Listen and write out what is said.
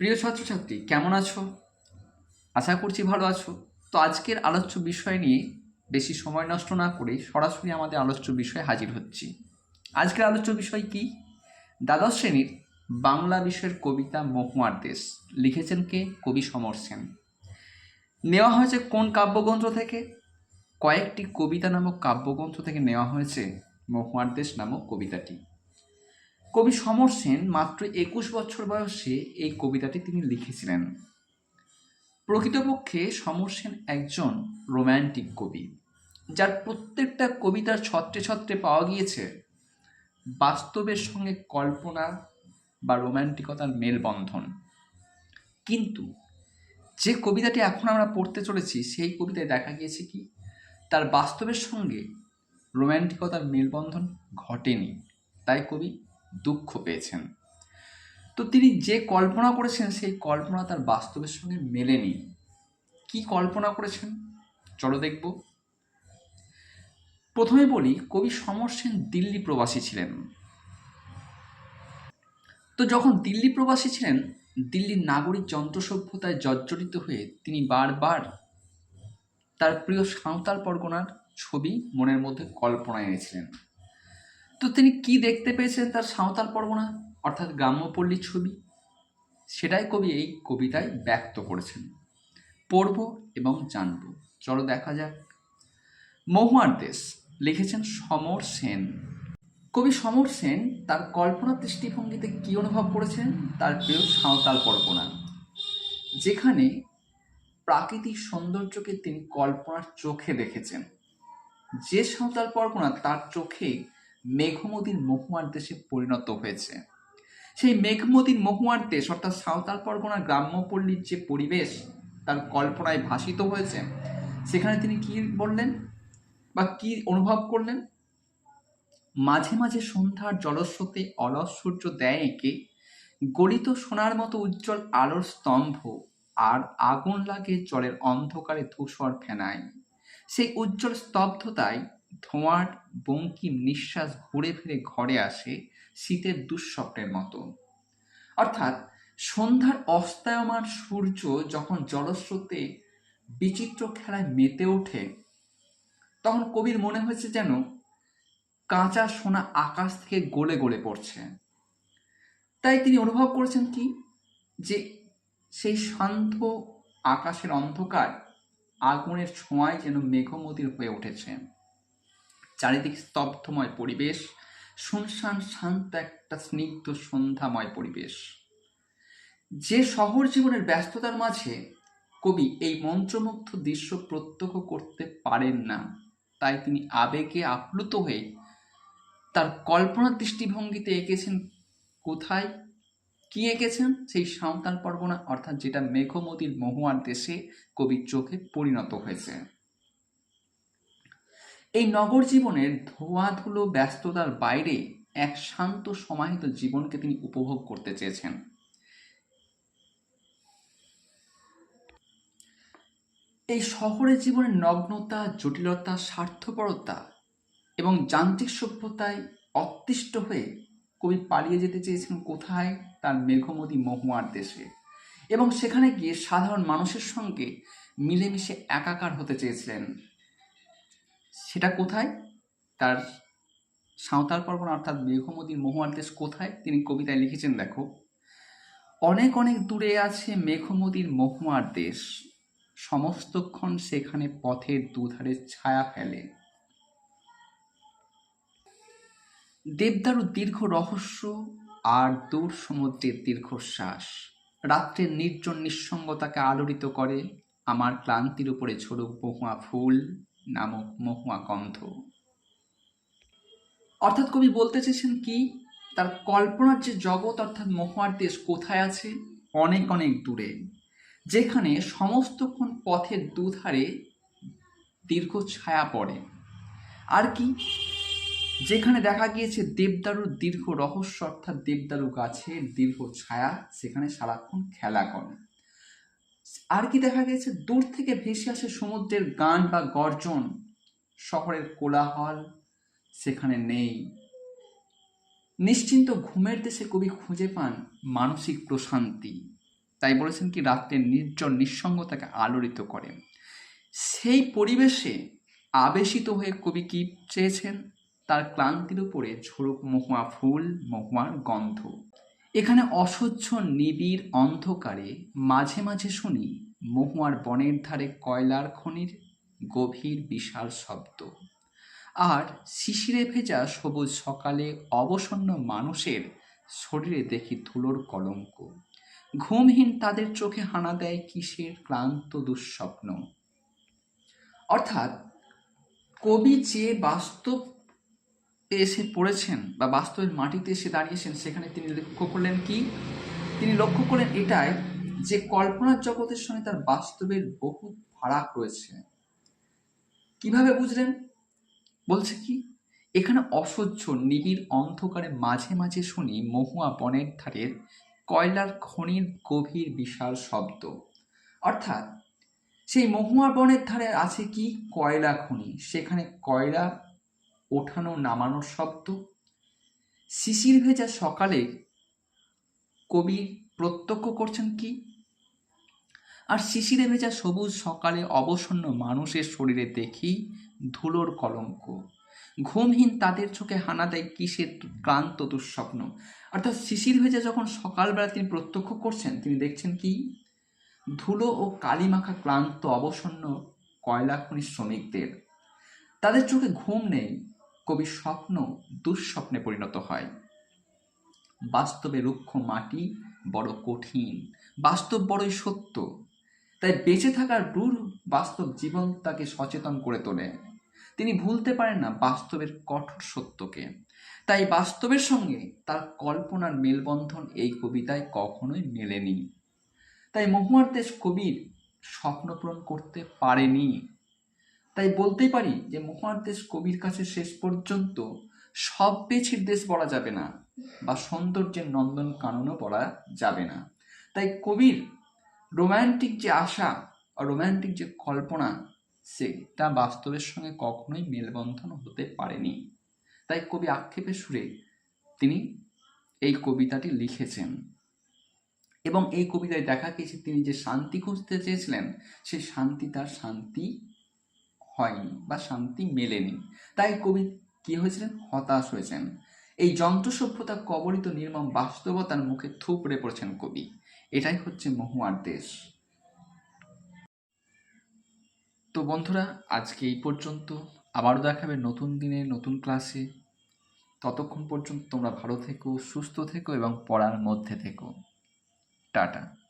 প্রিয় ছাত্রছাত্রী, কেমন আছো? আশা করছি ভালো আছো। তো আজকের আলোচ্য বিষয় নিয়ে বেশি সময় নষ্ট না করে সরাসরি আমাদের আলোচ্য বিষয়ে হাজির হচ্ছি। আজকের আলোচ্য বিষয় কি? দ্বাদশ শ্রেণির বাংলা বিষয়ের কবিতা মহুয়ার দেশ। লিখেছেন কে? কবি সমর সেন। নেওয়া হয়েছে কোন কাব্যগ্রন্থ থেকে? কয়েকটি কবিতা নামক কাব্যগ্রন্থ থেকে নেওয়া হয়েছে মহুয়ার দেশ নামক কবিতাটি। কবি সমর সেন মাত্র একুশ বছর বয়সে এই কবিতাটি তিনি লিখেছিলেন। প্রকৃতপক্ষে সমর সেন একজন রোম্যান্টিক কবি, যার প্রত্যেকটা কবিতার ছত্রে ছত্রে পাওয়া গিয়েছে। বাস্তবের সঙ্গে কল্পনা বা রোম্যান্টিকতার মেলবন্ধন। কিন্তু যে কবিতাটি এখন আমরা পড়তে চলেছি, সেই কবিতায় দেখা গিয়েছে কি, তার বাস্তবের সঙ্গে রোম্যান্টিকতার মেলবন্ধন ঘটেনি। তাই কবি দুঃখ পেয়েছেন। তো তিনি যে কল্পনা করেছেন, সেই কল্পনা তার বাস্তবের সঙ্গে মেলেনি। কি কল্পনা করেছেন? চলো দেখব। প্রথমে বলি, কবি সমর সেন দিল্লি প্রবাসী ছিলেন। তো যখন দিল্লি প্রবাসী ছিলেন, দিল্লির নাগরিক যন্ত্র সভ্যতায় জর্জরিত হয়ে তিনি বারবার তার প্রিয় সাঁওতাল পরগনার ছবি মনের মধ্যে কল্পনা এনেছিলেন। তো তিনি কি দেখতে পেয়েছেন তার সাঁওতাল পরগনা, অর্থাৎ গ্রাম্যপল্লীর ছবি? সেটাই কবি এই কবিতায় ব্যক্ত করেছেন। পড়ব এবং জানব। চলো দেখা যাক। মহুয়ার দেশ, লিখেছেন সমর সেন। কবি সমর সেন তার কল্পনা দৃষ্টিভঙ্গিতে কি অনুভব করেছেন? তার প্রিয় সাঁওতাল পরগনা। যেখানে প্রাকৃতিক সৌন্দর্যকে তিনি কল্পনার চোখে দেখেছেন। যে সাঁওতাল পরগনা তার চোখে মেঘমদির মহুয়ার দেশে পরিণত হয়েছে। সেই মেঘমদির মহুয়ার দেশ, অর্থাৎ সাঁওতাল পরগনার গ্রাম্যপল্লীর যে পরিবেশ, তার কল্পনায় ভাসিত হয়েছে। সেখানে তিনি কি বললেন বা কি অনুভব করলেন? মাঝে মাঝে সন্ধ্যার জলস্রোতে অলস সূর্য দেয় এঁকে, গলিত সোনার মতো উজ্জ্বল আলোর স্তম্ভ, আর আগুন লাগে জলের অন্ধকারে ধূসর ফেনায়। সেই উজ্জ্বল স্তব্ধতায় ধোঁয়ার বঙ্কিম নিঃশ্বাস ঘুরে ফিরে ঘরে আসে শীতের দুঃস্বপ্নের মতো। অর্থাৎ সন্ধ্যার অস্তায়মান সূর্য যখন জলস্রোতে বিচিত্র খেলায় মেতে ওঠে, তখন কবির মনে হয়েছে যেন কাঁচা সোনা আকাশ থেকে গলে গলে পড়ছে। তাই তিনি অনুভব করেছেন কি? যে সেই শান্ত আকাশের অন্ধকার আগুনের ছোঁয়ায় যেন মেঘমতির হয়ে উঠেছে। চারিদিক স্তব্ধময় পরিবেশ, শুনশান শান্ত একটা স্নিগ্ধ সন্ধ্যাময় পরিবেশ। যে শহর জীবনের ব্যস্ততার মাঝে কবি এই মন্ত্রমুগ্ধ দৃশ্য প্রত্যক্ষ করতে পারেন না, তাই তিনি আবেগে আপ্লুত হয়ে তার কল্পনার দৃষ্টিভঙ্গিতে এঁকেছেন কোথায়, কি এঁকেছেন সেই সাঁওতাল পরগনা, অর্থাৎ যেটা মেঘমতির মহুয়ার দেশে কবির চোখে পরিণত হয়েছে। এই নগর জীবনের ধোয়াধুলো ব্যস্ততার বাইরে এক শান্ত সমাহিত জীবনকে তিনি উপভোগ করতে চেয়েছেন। এই শহরের জীবনের নগ্নতা, জটিলতা, স্বার্থপরতা এবং যান্ত্রিক সভ্যতায় অতিষ্ঠ হয়ে কবি পালিয়ে যেতে চেয়েছেন কোথায়? তার মেঘমদী মহুয়ার দেশে। এবং সেখানে গিয়ে সাধারণ মানুষের সঙ্গে মিলেমিশে একাকার হতে চেয়েছিলেন। সেটা কোথায়? তার সাঁওতাল পর্বণ অর্থাৎ মেঘমতির মহুয়ার দেশ কোথায়? তিনি কবিতায় লিখেছেন, দেখো, অনেক অনেক দূরে আছে মেঘমতির মহুয়ার দেশ। সমস্তক্ষণ সেখানে পথের দুধারে ছায়া ফেলে। দেবদারু দীর্ঘ রহস্য আর দূর সমুদ্রের দীর্ঘশ্বাস। রাত্রের নির্জন নিঃসঙ্গতাকে আলোড়িত করে আমার ক্লান্তির উপরে ঝরুক মহুয়া ফুল। নামক মহুয়া গন্ধ অর্থাৎ কবি বলতে চেয়েছেন কি, তার কল্পনার যে জগৎ, অর্থাৎ মহুয়ার দেশ কোথায় আছে? অনেক অনেক দূরে। যেখানে সমস্তক্ষণ পথের দুধারে দীর্ঘ ছায়া পড়ে। আর কি? যেখানে দেখা গিয়েছে দেবদারুর দীর্ঘ রহস্য, অর্থাৎ দেবদারু গাছের দীর্ঘ ছায়া, সেখানে সারাক্ষণ খেলা করে। আর কি দেখা গেছে? দূর থেকে ভেসে আসে সমুদ্রের গান বা গর্জন। শহরের কোলাহল সেখানে নেই। নিশ্চিন্ত ঘুমের দেশে কবি খুঁজে পান মানসিক প্রশান্তি। তাই বলেছেন কি রাত্রের নির্জন নিঃসঙ্গতাকে আলোড়িত করে। সেই পরিবেশে আবেশিত হয়ে কবি কি চেয়েছেন? তার ক্লান্তির উপরে ঝরুক মহুয়া ফুল, মহুয়ার গন্ধ। এখানে অসহ্য নিবিড় অন্ধকারে মাঝে মাঝে শুনি মহুয়ার বনের ধারে কয়লার খনির গভীর বিশাল শব্দ। আর শিশিরে ভেজা সবুজ সকালে অবসন্ন মানুষের শরীরে দেখি ধুলোর কলঙ্ক। ঘুমহীন তাদের চোখে হানা দেয় কিসের ক্লান্ত দুঃস্বপ্ন। অর্থাৎ কবি যে বাস্তব এসে পড়েছেন বা বাস্তবের মাটিতে এসে দাঁড়িয়েছেন, সেখানে তিনি লক্ষ্য করলেন কি? তিনি লক্ষ্য করলেন এটাই যে কল্পনার জগতের সঙ্গে তার বাস্তবের বহু ফারাক রয়েছে। কীভাবে বুঝলেন? বলছে কি, এখানে অসহ্য, নিবিড় অন্ধকারে মাঝে মাঝে শুনি মহুয়া বনের ধারের কয়লার খনির গভীর বিশাল শব্দ। অর্থাৎ, সেই মহুয়া বনের ধারে আছে কি? কয়লা খনি। সেখানে কয়লা ওঠানো নামানোর শব্দ। শিশির ভেজা সকালে কবি প্রত্যক্ষ করছেন কি? আর শিশিরে ভেজা সবুজ সকালে অবসন্ন মানুষের শরীরে দেখি ধুলোর কলঙ্ক। ঘুমহীন তাদের চোখে হানা দেয় কিসের ক্লান্ত দুঃস্বপ্ন। অর্থাৎ শিশির ভেজা যখন সকালবেলা তিনি প্রত্যক্ষ করছেন, তিনি দেখছেন কি? ধুলো ও কালিমাখা ক্লান্ত অবসন্ন কয়লা খনির শ্রমিকদের। তাদের চোখে ঘুম নেই। কবির স্বপ্ন দুঃস্বপ্নে পরিণত হয়। বাস্তবে রুক্ষ মাটি বড় কঠিন, বাস্তব বড়ই সত্য। তাই বেঁচে থাকার দূর বাস্তব জীবন তাকে সচেতন করে তোলে। তিনি ভুলতে পারেন না বাস্তবের কঠোর সত্যকে। তাই বাস্তবের সঙ্গে তার কল্পনার মেলবন্ধন এই কবিতায় কখনোই মেলেনি। তাই মহুয়ার দেশ কবির স্বপ্ন পূরণ করতে পারেনি। তাই বলতেই পারি যে মহুয়ার দেশ কবির কাছে শেষ পর্যন্ত সব পেছির দেশ বলা যাবে না বা সৌন্দর্যের নন্দন কাননও বলা যাবে না। তাই কবির রোম্যান্টিক যে আশা আর রোম্যান্টিক যে কল্পনা, সেটা বাস্তবের সঙ্গে কখনোই মেলবন্ধন হতে পারেনি। তাই কবি আক্ষেপের সুরে তিনি এই কবিতাটি লিখেছেন এবং এই কবিতায় দেখা গেছে তিনি যে শান্তি খুঁজতে চেয়েছিলেন, সেই শান্তি তার শান্তি হয়নি বা শান্তি মেলেনি। তাই কবি কি হয়েছিলেন? হতাশ হয়েছেন। এই যন্ত্র সভ্যতা কবলিত নির্মম বাস্তবতার মুখে থুপড়ে পড়েছেন কবি। এটাই হচ্ছে মহুয়ার দেশ। তো বন্ধুরা, আজকে এই পর্যন্ত। আবারও দেখাবে নতুন দিনে, নতুন ক্লাসে। ততক্ষণ পর্যন্ত তোমরা ভালো থেকো, সুস্থ থেকো এবং পড়ার মধ্যে থেকো। টাটা।